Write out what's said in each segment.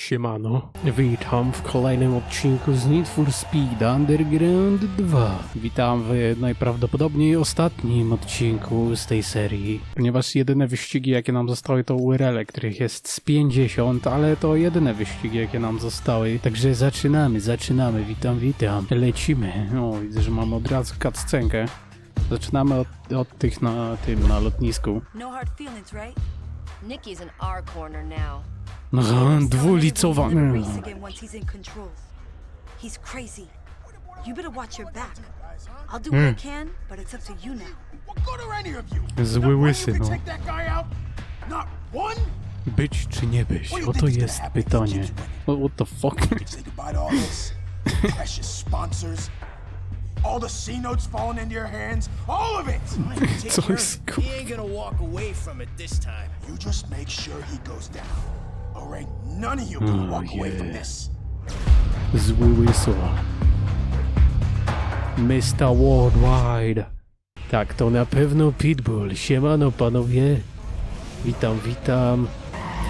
Siemano, witam w kolejnym odcinku z Need for Speed Underground 2. Witam w najprawdopodobniej ostatnim odcinku z tej serii, ponieważ jedyne wyścigi jakie nam zostały to URL, których jest z 50, ale to jedyne wyścigi jakie nam zostały. Także zaczynamy, zaczynamy, witam, witam. Lecimy. O, widzę, że mamy od razu cutscenkę. Zaczynamy od, od tych na tym, na lotnisku. No hard feelings, right? Nikki's in our corner now. Aha, dwulicowany. Race again once he's in control. He's crazy. You better watch your back. I'll do what I can, but it's up to you now. What good are any of you? Zły Not one łysy, no. Not one? Być czy nie być? Oto jest pytanie. What what the fuck? Say goodbye to all this. Precious sponsors. All the C notes falling into your hands. All of it! Jest ku... He ain't gonna walk away from it this time. You just make sure he goes down. Or ain't none of you gonna Oh, walk away from this. Zły łyso. Mr. Worldwide. Tak, to na pewno Pitbull. Siemano panowie. Witam, witam.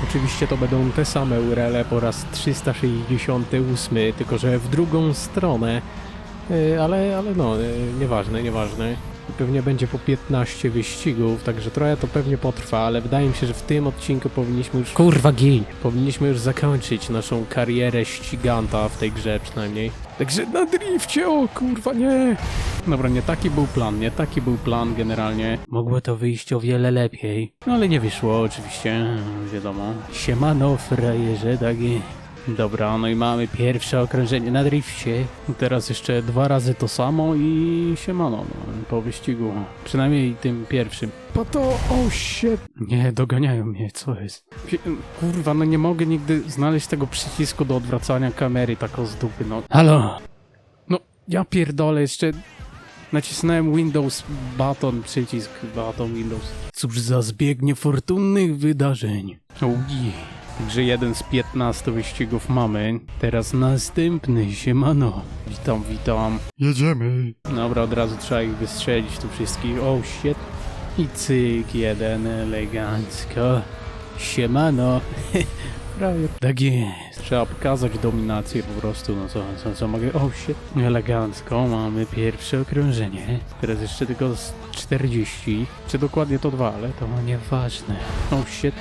Oczywiście to będą te same URL po raz 368, tylko że w drugą stronę. E, Ale, ale no, e, nieważne, nieważne. Pewnie będzie po 15 wyścigów, także trochę to pewnie potrwa, ale wydaje mi się, że w tym odcinku powinniśmy już... Kurwa gin! Powinniśmy już zakończyć naszą karierę ściganta w tej grze przynajmniej. Także na drifcie, o kurwa nie! Dobra, nie taki był plan, nie taki był plan generalnie. Mogło to wyjść o wiele lepiej. No ale nie wyszło oczywiście, wiadomo. Siemano frajerze, tak i... Dobra, no i mamy pierwsze okrążenie na drifcie. Teraz jeszcze dwa razy to samo i siemano, no, po wyścigu. Przynajmniej tym pierwszym. Po to, o shit. Nie, doganiają mnie, co jest? Kurwa, no nie mogę nigdy znaleźć tego przycisku do odwracania kamery tak o z dupy, no. Halo? No, ja pierdolę, jeszcze nacisnąłem Windows button, przycisk button Windows. Cóż za zbieg niefortunnych wydarzeń. Ugi. Także jeden z 15 wyścigów mamy. Teraz następny, siemano. Witam, witam. Jedziemy. Dobra, od razu trzeba ich wystrzelić tu wszystkich. Oh shit. I cyk, jeden elegancko. Siemano. Prawie. Tak jest. Trzeba pokazać dominację po prostu, no co, co, co mogę... Oh shit. Elegancko, mamy pierwsze okrążenie. Teraz jeszcze tylko z 40. Czy dokładnie to dwa, ale to nieważne. Oh shit.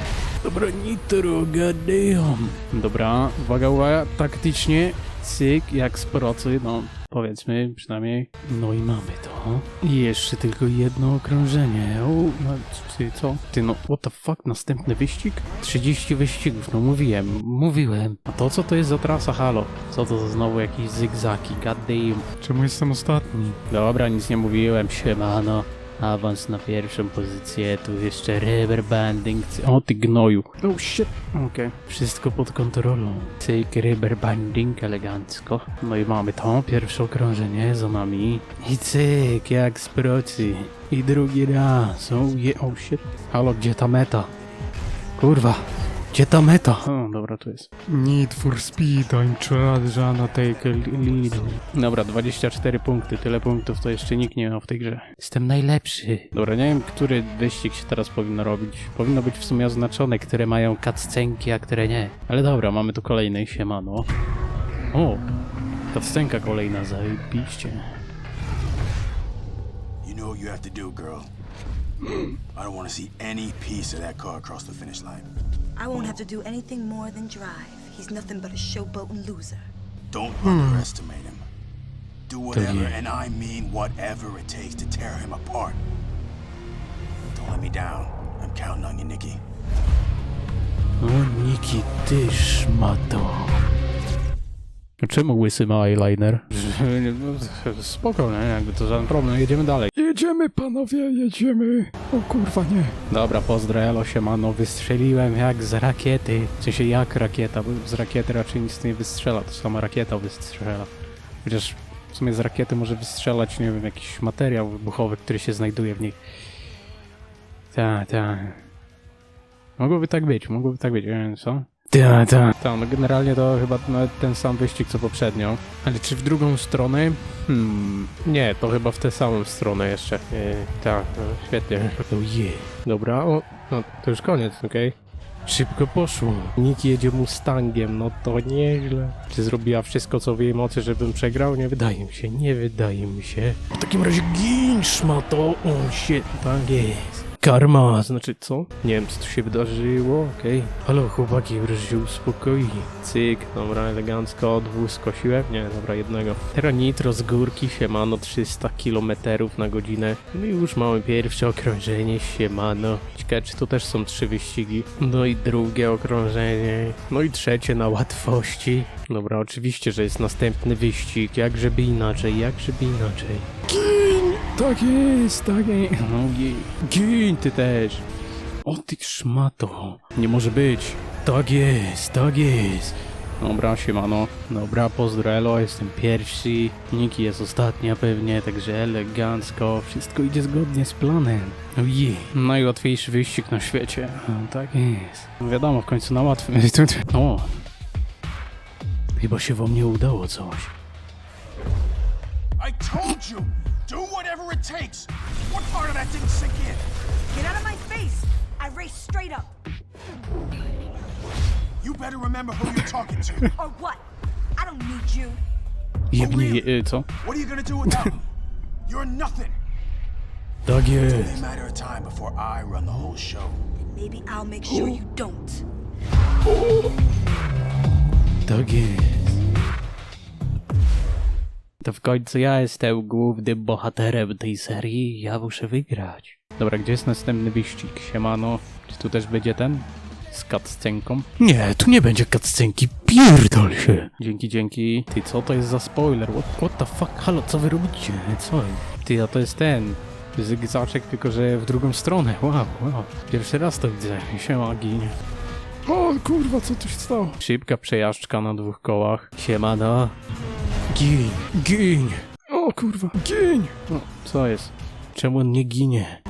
Dobra, nitro, goddamn. Dobra, uwaga, uwaga, taktycznie. Cyk, jak z procy, no powiedzmy przynajmniej. No i mamy to. I jeszcze tylko jedno okrążenie. O, no, ty co? Ty no, what the fuck, następny wyścig? 30 wyścigów, no mówiłem, mówiłem. A to co to jest za trasa, halo? Co to za znowu jakieś zygzaki, goddamn. Czemu jestem ostatni? Dobra, nic nie mówiłem, siemano. Awans na pierwszą pozycję, tu jeszcze rubber banding. O ty gnoju. Oh shit. Okej. Wszystko pod kontrolą. Cyk, rubber banding, elegancko. No i mamy to, pierwsze okrążenie za nami. I cyk, jak z procy. I drugi raz. Oh je, oh shit. Halo, gdzie ta meta? Kurwa. Gdzie ta meta? O, dobra, tu jest. Need for speed, I'm trying to take a lead. Dobra, 24 punkty, tyle punktów to jeszcze nikt nie miał w tej grze. Jestem najlepszy. Dobra, nie wiem, który wyścig się teraz powinno robić. Powinno być w sumie oznaczone, które mają cutscenki, a które nie. Ale dobra, mamy tu kolejny, siemano. O, cutscenka kolejna, zajebiście. You know what you have to do, girl. I don't want to see any piece of that car across the finish line. I won't have to do anything more than drive. He's nothing but a showboating loser. Don't underestimate him. Do whatever, and I mean whatever it takes to tear him apart. Don't let me down. I'm counting on you, Nikki. O, Niki, ty szmato. Czemu łysy ma eyeliner? Spoko, nie? Jakby to żaden problem, jedziemy dalej. Jedziemy, panowie, jedziemy. O kurwa, nie. Dobra, pozdro, elo, siemano, wystrzeliłem jak z rakiety. W sensie jak rakieta, bo z rakiety raczej nic nie wystrzela, to sama rakieta wystrzela. Chociaż w sumie z rakiety może wystrzelać, nie wiem, jakiś materiał wybuchowy, który się znajduje w niej. Tak, tak. Mogłoby tak być, mogłoby tak być, nie wiem co? Tak, tak. Tak, no generalnie to chyba nawet ten sam wyścig co poprzednio. Ale czy w drugą stronę? Hmm, nie, to chyba w tę samą stronę jeszcze. E, tak, no, świetnie. Oh yeah. Dobra, o, no to już koniec, okej? Szybko poszło. Nick jedzie Mustangiem, no to nieźle. Czy zrobiła wszystko, co w jej mocy, żebym przegrał? Nie wydaje mi się, nie wydaje mi się. W takim razie gin, szmato. O, się, tak jest. Karma, znaczy co? Nie wiem, co tu się wydarzyło, okej. Halo, chłopaki, wreszcie się. Cyk, dobra, elegancko, dwóch skosiłem? Nie, dobra, jednego. Teraz nitro z górki, siemano, 300 km na godzinę. No i już mamy pierwsze okrążenie, siemano. Ciekawe, czy tu też są trzy wyścigi. No i drugie okrążenie. No i trzecie na łatwości. Dobra, oczywiście, że jest następny wyścig, jak żeby inaczej, jak żeby inaczej. Tak jest, tak jest. No, gin. Gin, ty też. O ty szmato. Nie może być. Tak jest, tak jest. Dobra, siemano. Dobra, pozdro Elo, jestem pierwszy. Niki jest ostatnia pewnie, także elegancko. Wszystko idzie zgodnie z planem. Ojej, najłatwiejszy wyścig na świecie. No, tak jest. Wiadomo, w końcu na łatwym. O. Chyba się wam nie udało coś. I told you! Do it takes! What part of that didn't sink in? Get out of my face! I raced straight up. You better remember who you're talking to. Or what? I don't need you. Jebnie, y, co? What are you gonna do without me? You're nothing. Tak It's only a matter of time before I run the whole show. Maybe I'll make sure you don't. Tak jest. To w końcu ja jestem głównym bohaterem tej serii, ja muszę wygrać. Dobra, gdzie jest następny wyścig? Siemano, czy tu też będzie ten? Z cutscenką? Nie, tu nie będzie cutscenki, pierdol się! Dzięki, dzięki. Ty, co to jest za spoiler? What, what the fuck? Halo, co wy robicie? Co? Ty, a to jest ten... Zygzaczek, tylko że w drugą stronę. Wow, wow. Pierwszy raz to widzę. Siema, ginie. O kurwa, co tu się stało? Szybka przejażdżka na dwóch kołach. Siemano. Gin, gin. O kurwa, gin. No, co jest? Czemu on nie ginie?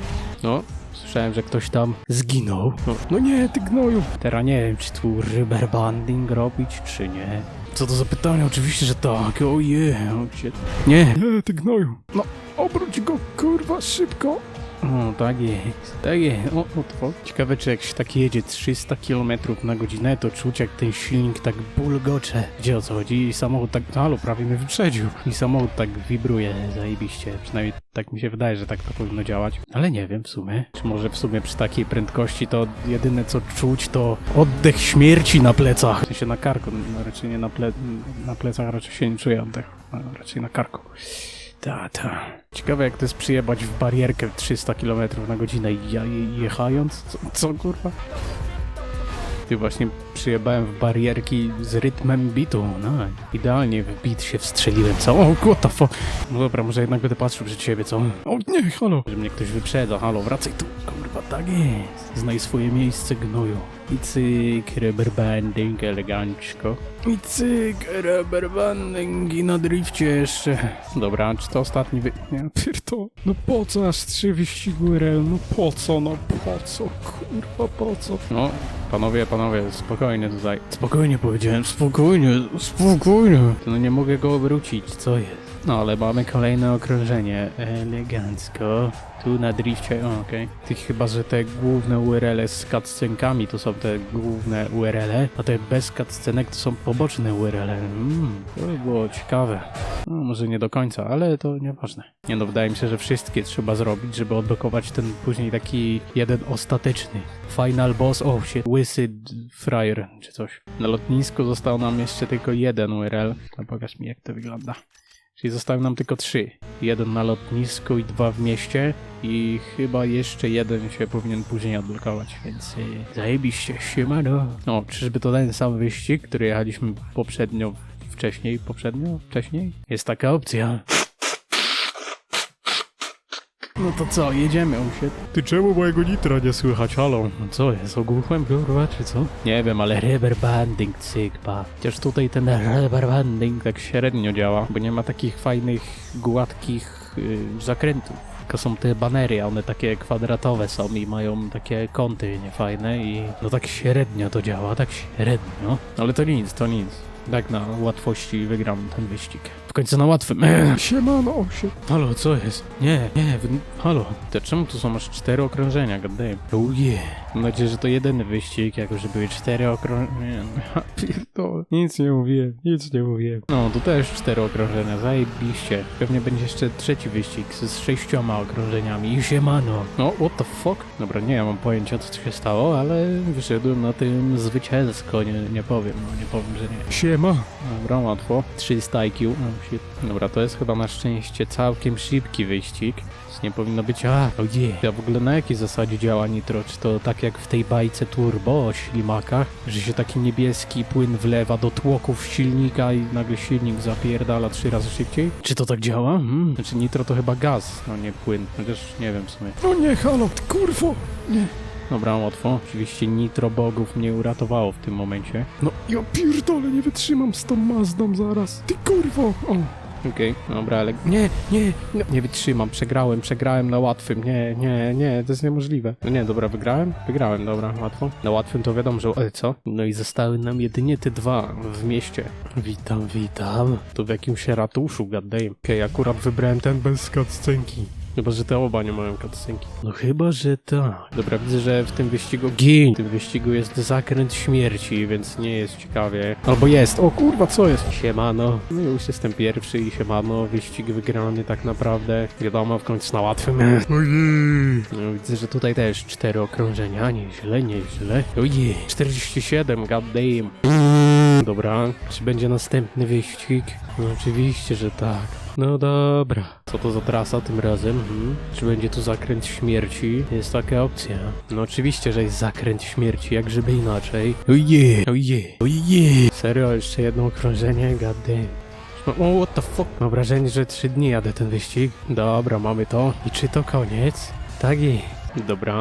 No, słyszałem, że ktoś tam zginął. No, no nie, ty gnoju. Teraz nie wiem, czy tu rubber banding robić, czy nie. Co to za pytanie? Oczywiście, że tak. Oje, oh, Nie. Nie, ty gnoju. No, obróć go, kurwa, szybko. O, tak jest, tak jest. O, o to Ciekawe, czy jak się tak jedzie 300 km na godzinę, to czuć jak ten silnik tak bulgocze. Gdzie o co chodzi? I samochód tak, halo, prawie mnie wyprzedził. I samochód tak wibruje zajebiście. Przynajmniej tak mi się wydaje, że tak to powinno działać. Ale nie wiem w sumie. Czy może w sumie przy takiej prędkości to jedyne co czuć to oddech śmierci na plecach. W sensie na karku, no, raczej nie na, ple na plecach, raczej się nie czuję oddech. No, raczej na karku. Ta, ta. Ciekawe jak to jest przyjebać w barierkę 300 km na godzinę i ja je- jechając? Co, co kurwa? Ty właśnie przyjebałem w barierki z rytmem bitu, no. Idealnie w bit się wstrzeliłem, co? O, what the fuck? No dobra, może jednak będę patrzył przed siebie, co? O nie, halo! Że mnie ktoś wyprzedza, halo, wracaj tu, kurwa, tak jest. Znaj swoje miejsce, gnoju. I cyk, rubber banding, elegancko. I cyk, rubber banding i na drifcie jeszcze. Dobra, czy to ostatni wy... Nie. No po co aż trzy wyścigi RL? No po co, no po co, kurwa, po co? No, panowie, panowie, spokojnie tutaj. Spokojnie powiedziałem, spokojnie, spokojnie. No nie mogę go obrócić, co jest? No, ale mamy kolejne okrążenie. Elegancko. Tu na drifcie, okej. Tych chyba, że te główne URL z cutscenkami to są te główne URL, a te bez cutscenek to są poboczne URL. Mmm, to by było ciekawe. No, może nie do końca, ale to nieważne. Nie no, wydaje mi się, że wszystkie trzeba zrobić, żeby odblokować ten później taki jeden ostateczny. Final boss, o oh shit, łysy frajer, czy coś. Na lotnisku został nam jeszcze tylko jeden URL. A pokaż mi jak to wygląda. Czyli zostały nam tylko trzy. Jeden na lotnisku i dwa w mieście. I chyba jeszcze jeden się powinien później odblokować, więc yy, zajebiście, siemano. No, czyżby to ten sam wyścig, który jechaliśmy poprzednio, wcześniej, poprzednio, wcześniej? Jest taka opcja. No to co, jedziemy, on się... Ty czemu mojego nitra nie słychać, halo? No co jest, ogłuchłem kurwa, czy co? Nie wiem, ale rubber banding, cyk, pa. Chociaż tutaj ten rubber banding tak średnio działa, bo nie ma takich fajnych, gładkich yy, zakrętów. tylko są te banery, a one takie kwadratowe są i mają takie kąty niefajne i no tak średnio to działa, tak średnio. Ale to nic, to nic. Tak na łatwości wygram ten wyścig. W końcu na łatwym. Eee, siemano, się. Halo, co jest? Nie, nie, wy... halo. To czemu tu są aż cztery okrążenia, goddaję. Oh yeah. Mam nadzieję, że to jedyny wyścig, jako że były cztery okrążenia. Pierdolę. Nic nie mówiłem, nic nie mówiłem. No, tu też cztery okrążenia, zajebiście. Pewnie będzie jeszcze trzeci wyścig z, z sześcioma okrążeniami i siemano. No, what the fuck? Dobra, nie mam pojęcia, co się stało, ale wyszedłem na tym zwycięsko, nie, nie powiem, no nie powiem, że nie. Siema. Dobra, łatwo. 300 IQ. Oh. Dobra, to jest chyba na szczęście całkiem szybki wyścig. Więc Nie powinno być. A, oh yeah. A w ogóle na jakiej zasadzie działa nitro? Czy to tak jak w tej bajce turbo o ślimakach, że się taki niebieski płyn wlewa do tłoków silnika i nagle silnik zapierdala trzy razy szybciej? Czy to tak działa? Hmm. Znaczy nitro to chyba gaz, no nie płyn. Chociaż nie wiem w sumie. O nie, halo, kurwo! Nie. Dobra, łatwo. Oczywiście nitro bogów mnie uratowało w tym momencie. No ja pierdolę, nie wytrzymam z tą Mazdą zaraz. Ty kurwo! O, Okej, dobra, ale nie, nie, nie, nie wytrzymam, przegrałem, przegrałem na łatwym, nie, nie, nie, to jest niemożliwe. No nie, dobra, wygrałem? Wygrałem, dobra, łatwo. Na łatwym to wiadomo, że, ale co? No i zostały nam jedynie te dwa w mieście. Witam, witam. Tu w jakimś ratuszu, gaddajem. Okej, akurat wybrałem ten bez cutscenki. Chyba, że te oba nie mają cutscenki. No chyba, że tak. Dobra, widzę, że w tym wyścigu gin. W tym wyścigu jest zakręt śmierci, więc nie jest ciekawie. Albo jest. O kurwa, co jest? Siemano. No już jestem pierwszy i siemano. Wyścig wygrany tak naprawdę. Wiadomo, w końcu na łatwym. ojej! No, widzę, że tutaj też cztery okrążenia. Nieźle, nieźle. Ojej, 47, goddamn. Dobra, czy będzie następny wyścig? No oczywiście, że tak. No dobra. Co to za trasa tym razem? Hmm? Czy będzie tu zakręt śmierci? Jest taka opcja. No oczywiście, że jest zakręt śmierci, jak żeby inaczej. Oje, oje, oje. Serio, jeszcze jedno okrążenie? God damn. O, what the fuck? Mam wrażenie, że trzy dni jadę ten wyścig. Dobra, mamy to. I czy to koniec? Tak i. Dobra.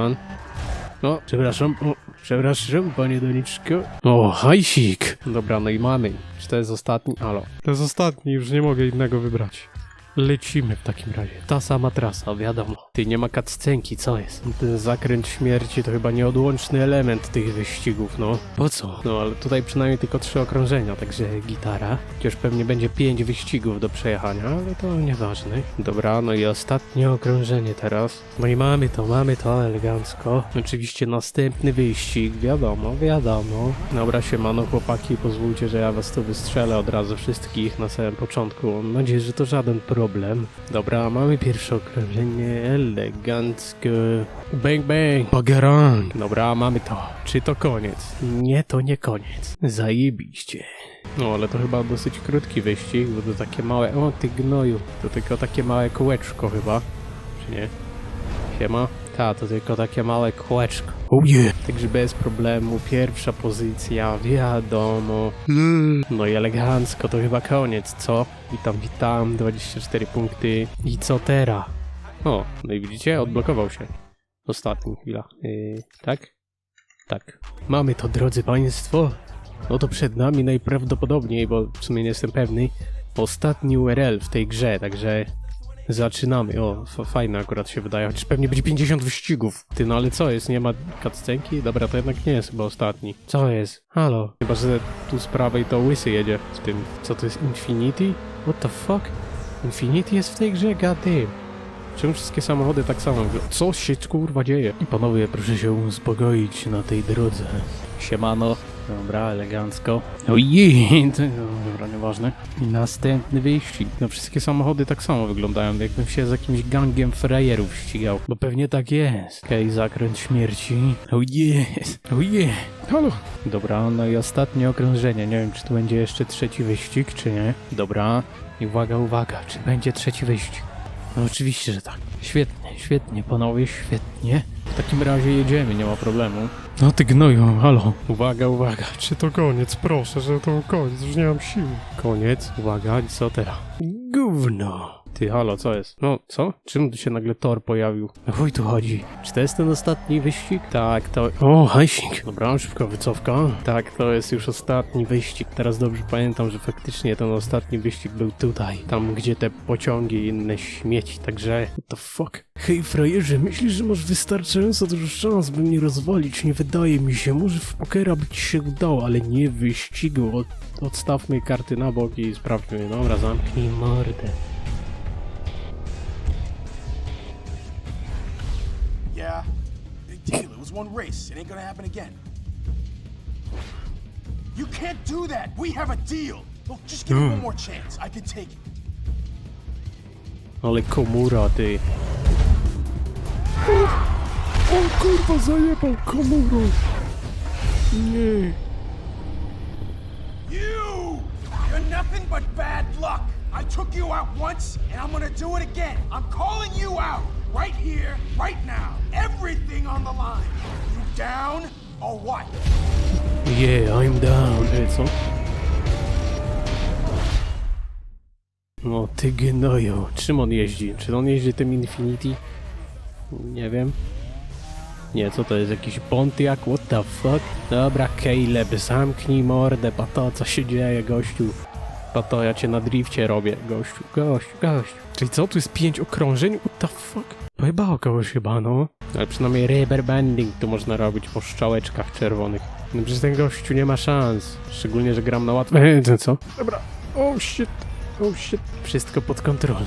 O, przepraszam. O, przepraszam, panie doniczko. O, hajsik. Dobra, no i mamy. Czy to jest ostatni? Halo. To jest ostatni, już nie mogę innego wybrać. Lecimy w takim razie. Ta sama trasa, wiadomo. Ty nie ma cutscenki, co jest? Ten zakręt śmierci to chyba nieodłączny element tych wyścigów, no. Po co? No ale tutaj przynajmniej tylko trzy okrążenia, także gitara. Chociaż pewnie będzie pięć wyścigów do przejechania, ale to nieważne. Dobra, no i ostatnie okrążenie teraz. No i mamy to, mamy to elegancko. Oczywiście następny wyścig, wiadomo, wiadomo. Dobra, siemano chłopaki, pozwólcie, że ja was tu wystrzelę od razu wszystkich na samym początku. Mam nadzieję, że to żaden problem. Dobra, mamy pierwsze okrążenie, elegancko. Bang bang, bagarang. Dobra, mamy to. Czy to koniec? Nie, to nie koniec. Zajebiście. No, ale to chyba dosyć krótki wyścig, bo to takie małe... O, ty gnoju. To tylko takie małe kółeczko chyba. Czy nie? Siema? Ta, to tylko takie małe kółeczko. Oh yeah. Także bez problemu, pierwsza pozycja, wiadomo. No i elegancko, to chyba koniec, co? Witam, witam, 24 punkty. I co teraz? O, no i widzicie, odblokował się. Ostatni, chwila. Yy, tak? Tak. Mamy to, drodzy państwo. No to przed nami najprawdopodobniej, bo w sumie nie jestem pewny, ostatni URL w tej grze, także zaczynamy. O, fajne akurat się wydaje, chociaż pewnie będzie 50 wyścigów. Ty, no ale co jest, nie ma cutscenki? Dobra, to jednak nie jest chyba ostatni. Co jest? Halo? Chyba, że tu z prawej to Łysy jedzie w tym. Co to jest, Infinity? What the fuck? Infinity jest w tej grze? God damn. Czemu wszystkie samochody tak samo wyglądają? Co się kurwa dzieje? I panowie, proszę się uspokoić na tej drodze. Siemano. Dobra, elegancko. Ojej, to, no, dobra, nieważne. I następny wyścig. No wszystkie samochody tak samo wyglądają, jakbym się z jakimś gangiem frajerów ścigał. Bo pewnie tak jest. Okej, zakręt śmierci. Ojej, ojej. Halo! Dobra, no i ostatnie okrążenie. Nie wiem, czy tu będzie jeszcze trzeci wyścig, czy nie. Dobra. I uwaga, uwaga, czy będzie trzeci wyścig? No oczywiście, że tak. Świetnie, świetnie, panowie, świetnie. W takim razie jedziemy, nie ma problemu. No ty gnoju, halo. Uwaga, uwaga. Czy to koniec? Proszę, że to koniec, już nie mam siły. Koniec, uwaga, i co teraz? Gówno. Ty, halo, co jest? No, co? Czemu tu się nagle Thor pojawił? O chuj tu chodzi? Czy to jest ten ostatni wyścig? Tak, to... O, hajsik! Dobra, szybko wycofka. Tak, to jest już ostatni wyścig. Teraz dobrze pamiętam, że faktycznie ten ostatni wyścig był tutaj. Tam, gdzie te pociągi i inne śmieci, także... What the fuck? Hej, frajerze, myślisz, że masz wystarczająco dużo szans, by mnie rozwalić? Nie wydaje mi się. Może w pokera by ci się udało, ale nie wyścigu. Od, odstawmy karty na bok i sprawdźmy. Dobra, zamknij mordę. One race. It ain't gonna happen again. You can't do that. We have a deal. Look, just give me one hmm. more chance. I can take it. Ale komura, ty. O kurwa, zajebał komórą. Nie. You! You're nothing but bad luck. I took you out once, and I'm gonna do it again. I'm calling you out. Right here, right now. Everything on the line. You down or what? Yeah, I'm down. E, co? No ty gnoju. Czym on jeździ? Czy on jeździ tym Infinity? Nie wiem. Nie, co to jest? Jakiś Pontiac? What the fuck? Dobra, Caleb, zamknij mordę, pato, co się dzieje, gościu? Pato, ja cię na drifcie robię, gościu, gościu, gościu. Czyli co, tu jest pięć okrążeń? What the fuck? Pojebało kogoś chyba, no. Ale przynajmniej rubber banding tu można robić po szczałeczkach czerwonych. No przecież ten gościu nie ma szans. Szczególnie, że gram na łatwe... Eee, co? Dobra. O shit. O shit. Wszystko pod kontrolą.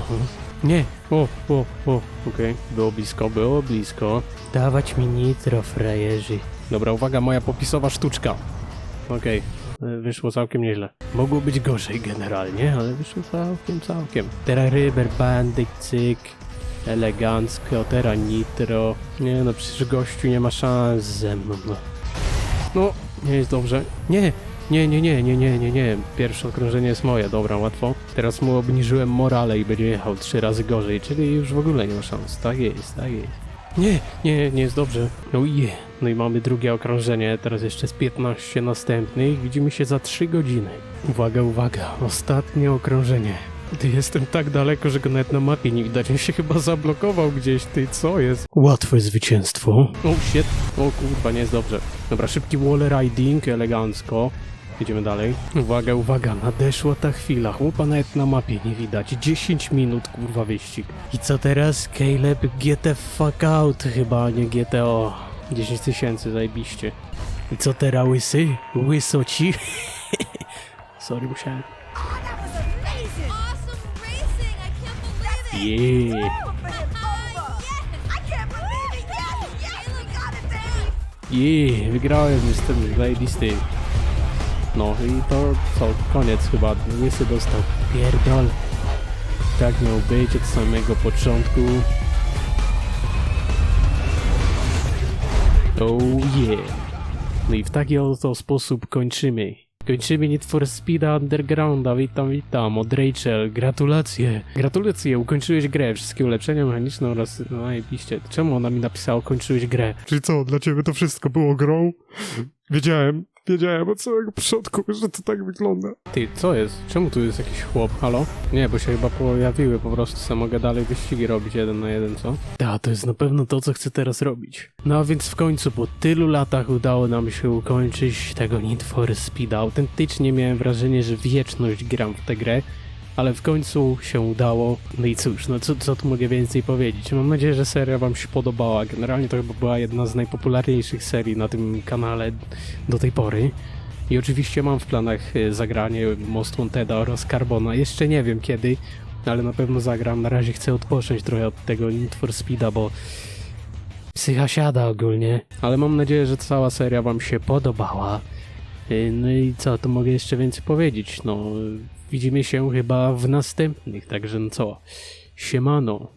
Nie. O, o, o. Okej. Było blisko, było blisko. Dawać mi nitro, frajerzy. Dobra, uwaga, moja popisowa sztuczka. Okej. e, Wyszło całkiem nieźle. Mogło być gorzej generalnie, ale wyszło całkiem, całkiem. Teraz ryber, bandyk, cyk. Elegancko, teraz nitro. Nie no, przecież gościu nie ma szans ze mną. No nie jest dobrze. Nie, nie, nie, nie, nie, nie, nie, nie. Pierwsze okrążenie jest moje, dobra, łatwo. Teraz mu obniżyłem morale i będzie jechał trzy razy gorzej, czyli już w ogóle nie ma szans. Tak jest, tak jest. Nie, nie, nie jest dobrze. No i. No i mamy drugie okrążenie, teraz jeszcze z 15 następnych. Widzimy się za 3 godziny. Uwaga, uwaga, ostatnie okrążenie. Ty jestem tak daleko, że go nawet na mapie nie widać. On się chyba zablokował gdzieś, ty co jest? Łatwe zwycięstwo. O shit, o kurwa, nie jest dobrze. Dobra, szybki wall riding, elegancko. Idziemy dalej. Uwaga, uwaga, nadeszła ta chwila. Chłopa nawet na mapie nie widać. 10 minut, kurwa, wyścig. I co teraz? Caleb, get the fuck out chyba, a nie GTO. 10 tysięcy, zajebiście. I co teraz, łysy? Łysoci? Sorry, musiałem. Yeah. Jej, wygrałem, jestem zajebisty. No i to co, koniec chyba. Łysy dostał pierdol. Tak miał być od samego początku. Oh yeah. No i w taki oto sposób kończymy. Kończymy Need for Speeda Undergrounda. Witam, witam. Od Rachel. Gratulacje. Gratulacje, ukończyłeś grę. Wszystkie ulepszenia mechaniczne oraz... No najebiście. Czemu ona mi napisała, kończyłeś grę? Czyli co, dla ciebie to wszystko było grą? Wiedziałem. Wiedziałem od samego początku, że to tak wygląda. Ty, co jest? Czemu tu jest jakiś chłop? Halo? Nie, bo się chyba pojawiły po prostu, sam mogę dalej wyścigi robić jeden na jeden, co? Tak, to jest na pewno to, co chcę teraz robić. No a więc w końcu po tylu latach udało nam się ukończyć tego Need for Speeda. Autentycznie miałem wrażenie, że wieczność gram w tę grę. Ale w końcu się udało. No i cóż, no co, co tu mogę więcej powiedzieć? Mam nadzieję, że seria wam się podobała. Generalnie to chyba była jedna z najpopularniejszych serii na tym kanale do tej pory. I oczywiście mam w planach y, zagranie Most Wanteda oraz Carbona. Jeszcze nie wiem kiedy, ale na pewno zagram. Na razie chcę odpocząć trochę od tego Need for Speeda, bo psycha siada ogólnie. Ale mam nadzieję, że cała seria wam się podobała. Y, No i co, to mogę jeszcze więcej powiedzieć. No, widzimy się chyba w następnych, także no co, siemano.